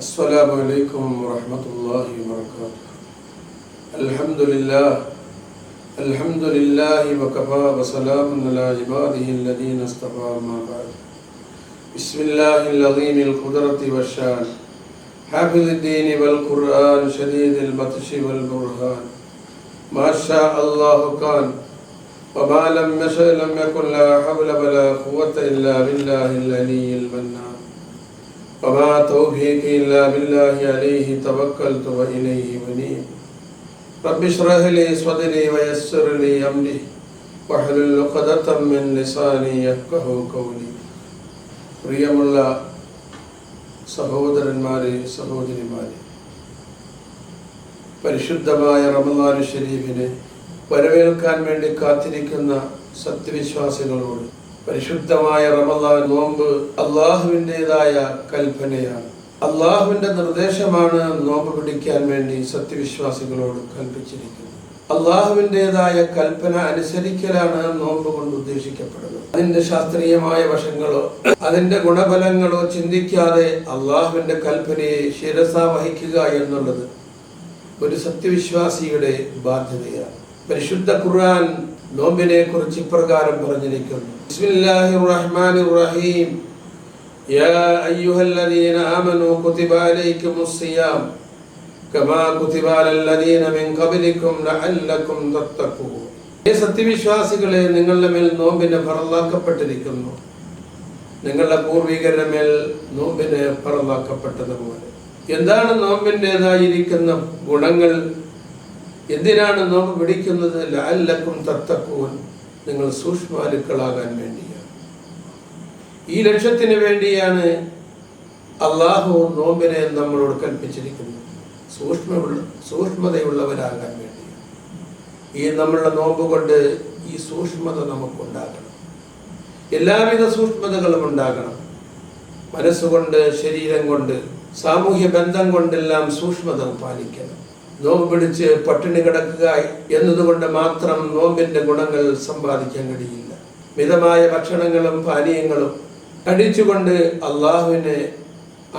السلام عليكم ورحمة الله وبركاته. الحمد لله الحمد لله وكفى وسلام على عباده الذين اصطفى ما بعد. بسم الله العظيم القدرة والشان. حافظ الدين والقرآن شديد البطش والبرهان. ما شاء الله كان وما لم يشأ لم يكن لا حول ولا قوة إلا بالله العلي المنان وما توفيقي إلا بالله عليه توكلت وإليه منيب رب اشرح لي صدري ويسر لي أمري واحلل عقدة من لساني يفقه قولي പ്രിയമുള്ള സഹോദരന്മാരെ സഹോദരിമാരെ പരിശുദ്ധമായ റമദാനു ഷരീഫിനെ വരവേൽക്കാൻ വേണ്ടി കാത്തിരിക്കുന്ന സത്യവിശ്വാസികളോട് പരിശുദ്ധമായ റമദാൻ നോമ്പ് അള്ളാഹുവിന്റെതായ കൽപ്പനയാണ്. അള്ളാഹുവിന്റെ നിർദ്ദേശമാണ് നോമ്പ് പിടിക്കാൻ വേണ്ടി സത്യവിശ്വാസികളോട് കൽപ്പിച്ചിരിക്കുന്നത്. അള്ളാഹുവിന്റെതായ കൽപ്പന അനുസരിക്കലാണ് നോമ്പ് കൊണ്ട് ഉദ്ദേശിക്കപ്പെടുന്നത്. അതിന്റെ ശാസ്ത്രീയമായ വശങ്ങളോ അതിന്റെ ഗുണഫലങ്ങളോ ചിന്തിക്കാതെ അള്ളാഹുവിന്റെ കൽപ്പനയെ ശിരസ വഹിക്കുക എന്നുള്ളത് ഒരു സത്യവിശ്വാസിയുടെ ബാധ്യതയാണ്. പരിശുദ്ധ ഖുർആൻ നോമ്പിനെ കുറിച്ച് ഇപ്രകാരം പറഞ്ഞിരിക്കുന്നു. റഹീം ഈ സത്യവിശ്വാസികളെ നിങ്ങളുടെ മേൽ നോമ്പിനെ ഫറലാക്കപ്പെട്ടിരിക്കുന്നു നിങ്ങളുടെ പൂർവികരുടെ മേൽ നോമ്പിനെ ഫറലാക്കപ്പെട്ടതുപോലെ എന്താണ് നോമ്പിന്റെതായിരിക്കുന്ന ഗുണങ്ങൾ? എന്തിനാണ് നോമ്പ് പിടിക്കുന്നത് ലാലക്കും തത്തക്കുവൻ നിങ്ങൾ സൂക്ഷ്മാലുക്കളാകാൻ വേണ്ടിയാണ്. ഈ ലക്ഷ്യത്തിന് വേണ്ടിയാണ് അള്ളാഹു നോമ്പിനെ നമ്മളോട് കൽപ്പിച്ചിരിക്കുന്നത്. സൂക്ഷ്മ സൂക്ഷ്മതയുള്ളവരാകാൻ വേണ്ടിയാണ്. ഈ നമ്മളുടെ നോമ്പ് കൊണ്ട് ഈ സൂക്ഷ്മത നമുക്കുണ്ടാകണം. എല്ലാവിധ സൂക്ഷ്മതകളും ഉണ്ടാകണം. മനസ്സുകൊണ്ട് ശരീരം കൊണ്ട് സാമൂഹ്യ ബന്ധം കൊണ്ടെല്ലാം സൂക്ഷ്മത പാലിക്കണം. നോമ്പ് പിടിച്ച് പട്ടിണി കിടക്കുക എന്നതുകൊണ്ട് മാത്രം നോമ്പിന്റെ ഗുണങ്ങൾ സമ്പാദിക്കാൻ കഴിയില്ല. മിതമായ ഭക്ഷണങ്ങളും പാനീയങ്ങളും കഴിച്ചുകൊണ്ട് അള്ളാഹുവിനെ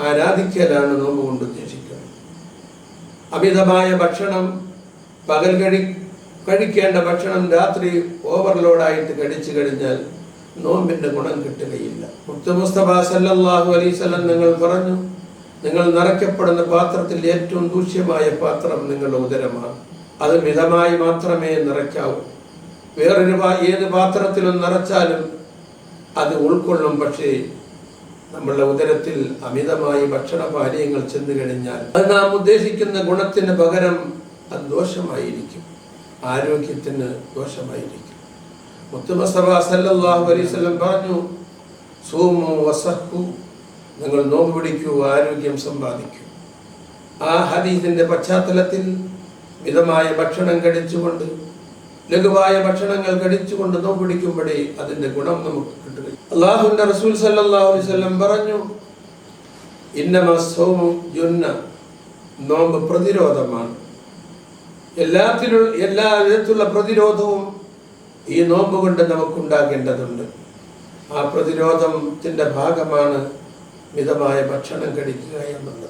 ആരാധിക്കലാണ് നോമ്പ് കൊണ്ട് ഉദ്ദേശിക്കുന്നത്. അമിതമായ ഭക്ഷണം പകൽ കഴി കഴിക്കേണ്ട ഭക്ഷണം രാത്രി ഓവർലോഡായിട്ട് കഴിച്ചു കഴിഞ്ഞാൽ നോമ്പിന്റെ ഗുണം കിട്ടുകയില്ല. മുക്തമുസ്തഫ മുസ്തഫ അലൈസ് നിങ്ങൾ പറഞ്ഞു നിങ്ങൾ നിറയ്ക്കപ്പെടുന്ന പാത്രത്തിൽ ഏറ്റവും ദൂഷ്യമായ പാത്രം നിങ്ങളുടെ ഉദരമാണ്. അത് മിതമായി മാത്രമേ നിറയ്ക്കാവൂ. വേറൊരു ഏത് പാത്രത്തിലും നിറച്ചാലും അത് ഉൾക്കൊള്ളും. പക്ഷേ നമ്മളുടെ ഉദരത്തിൽ അമിതമായി ഭക്ഷണപാനീയങ്ങൾ ചെന്നു കഴിഞ്ഞാൽ അത് നാം ഉദ്ദേശിക്കുന്ന ഗുണത്തിന് പകരം അത് ദോഷമായിരിക്കും. ആരോഗ്യത്തിന് ദോഷമായിരിക്കും. മുത്തുമസഭ സല്ലാഹു അലൈസ് പറഞ്ഞു സൂമു വസഹു നിങ്ങൾ നോമ്പ് പിടിക്കൂ ആരോഗ്യം സമ്പാദിക്കൂ. ആ ഹദീസിന്റെ പശ്ചാത്തലത്തിൽ മിതമായ ഭക്ഷണം കഴിച്ചുകൊണ്ട് ലഘുവായ ഭക്ഷണങ്ങൾ കഴിച്ചുകൊണ്ട് നോമ്പ് പിടിക്കുമ്പോഴേ അതിന്റെ ഗുണം നമുക്ക് കിട്ടുക അള്ളാഹുവിന്റെ റസൂൽ സല്ലല്ലാഹു അലൈഹി വസല്ലം പറഞ്ഞു ഇന്നമ സൗമു ജുന്ന. നോമ്പ് പ്രതിരോധമാണ്. എല്ലാത്തിലും എല്ലാ വിധത്തിലുള്ള പ്രതിരോധവും ഈ നോമ്പ് കൊണ്ട് നമുക്കുണ്ടാകേണ്ടതുണ്ട്. ആ പ്രതിരോധത്തിന്റെ ഭാഗമാണ് മിതമായ ഭക്ഷണം കഴിക്കുക എന്നുള്ളത്.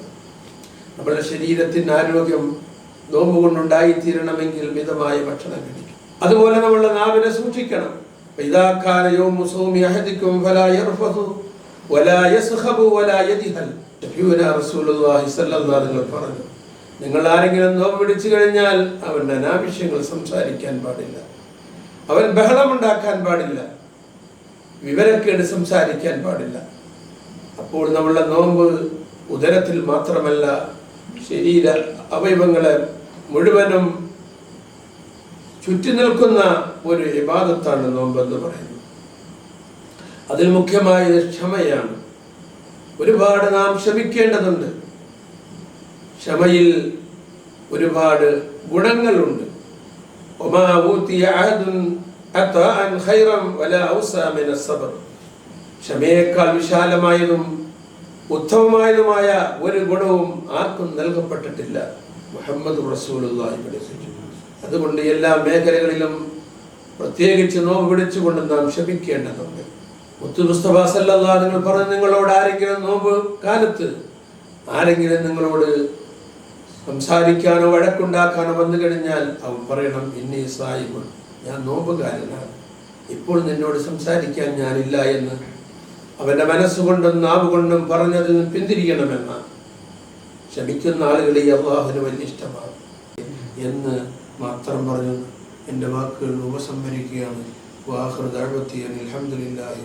നമ്മുടെ ശരീരത്തിന്റെ ആരോഗ്യം നോമ്പ് കൊണ്ടുണ്ടായിത്തീരണമെങ്കിൽ മിതമായ ഭക്ഷണം കഴിക്കും. അതുപോലെ നമ്മളുടെ നാവിനെ സൂക്ഷിക്കണം. പറഞ്ഞു. നിങ്ങൾ ആരെങ്കിലും നോമ്പ് പിടിച്ചു കഴിഞ്ഞാൽ അവൻ അനാവശ്യങ്ങൾ സംസാരിക്കാൻ പാടില്ല. അവൻ ബഹളമുണ്ടാക്കാൻ പാടില്ല. വിവരക്കേട് സംസാരിക്കാൻ പാടില്ല. അപ്പോൾ നമ്മളുടെ നോമ്പ് ഉദരത്തിൽ മാത്രമല്ല ശരീര അവയവങ്ങളെ മുഴുവനും ചുറ്റി നിൽക്കുന്ന ഒരു വിവാദത്താണ് നോമ്പ് എന്ന് പറയുന്നത്. അതിൽ മുഖ്യമായത് ക്ഷമയാണ്. ഒരുപാട് നാം ക്ഷമിക്കേണ്ടതുണ്ട്. ക്ഷമയിൽ ഒരുപാട് ഗുണങ്ങളുണ്ട്. ഒമാ ഊത്തിയ അഹദുൻ അത്വാഅൻ ഖൈറൻ വലാ ഔസാ മിന സബർ. ക്ഷമയേക്കാൾ വിശാലമായതും ഉത്തമമായതുമായ ഒരു ഗുണവും ആർക്കും നൽകപ്പെട്ടിട്ടില്ല. മുഹമ്മദ് റസൂലുള്ളാഹി പഠിപ്പിച്ചു അതുകൊണ്ട് എല്ലാ മേഖലകളിലും പ്രത്യേകിച്ച് നോമ്പ് പിടിച്ചുകൊണ്ട് നാം ക്ഷമിക്കേണ്ടതുണ്ട്. മുത്തു മുസ്തഫ സല്ലല്ലാഹു നിങ്ങൾ പറഞ്ഞു നിങ്ങളോട് ആരെങ്കിലും നോമ്പ് കാലത്ത് ആരെങ്കിലും നിങ്ങളോട് സംസാരിക്കാനോ വഴക്കുണ്ടാക്കാനോ വന്നു കഴിഞ്ഞാൽ അവൻ പറയണം ഇന്നീ സായിബ് ഞാൻ നോമ്പുകാരനാണ് ഇപ്പോൾ നിന്നോട് സംസാരിക്കാൻ ഞാനില്ല എന്ന് അവന്റെ മനസ്സുകൊണ്ടും നാവുകൊണ്ടും പറഞ്ഞതിൽ നിന്ന് പിന്തിരിയണമെന്ന് ക്ഷമിക്കുന്ന ആളുകളെ ഈ അള്ളാഹുവിന് വലിയ ഇഷ്ടമാണ്. എന്ന് മാത്രം പറഞ്ഞു എന്റെ വാക്കുകൾ ഉപസംഹരിക്കുകയാണ്. വാഹൃദാഴ്വത്തി അലഹമുല്ലാഹി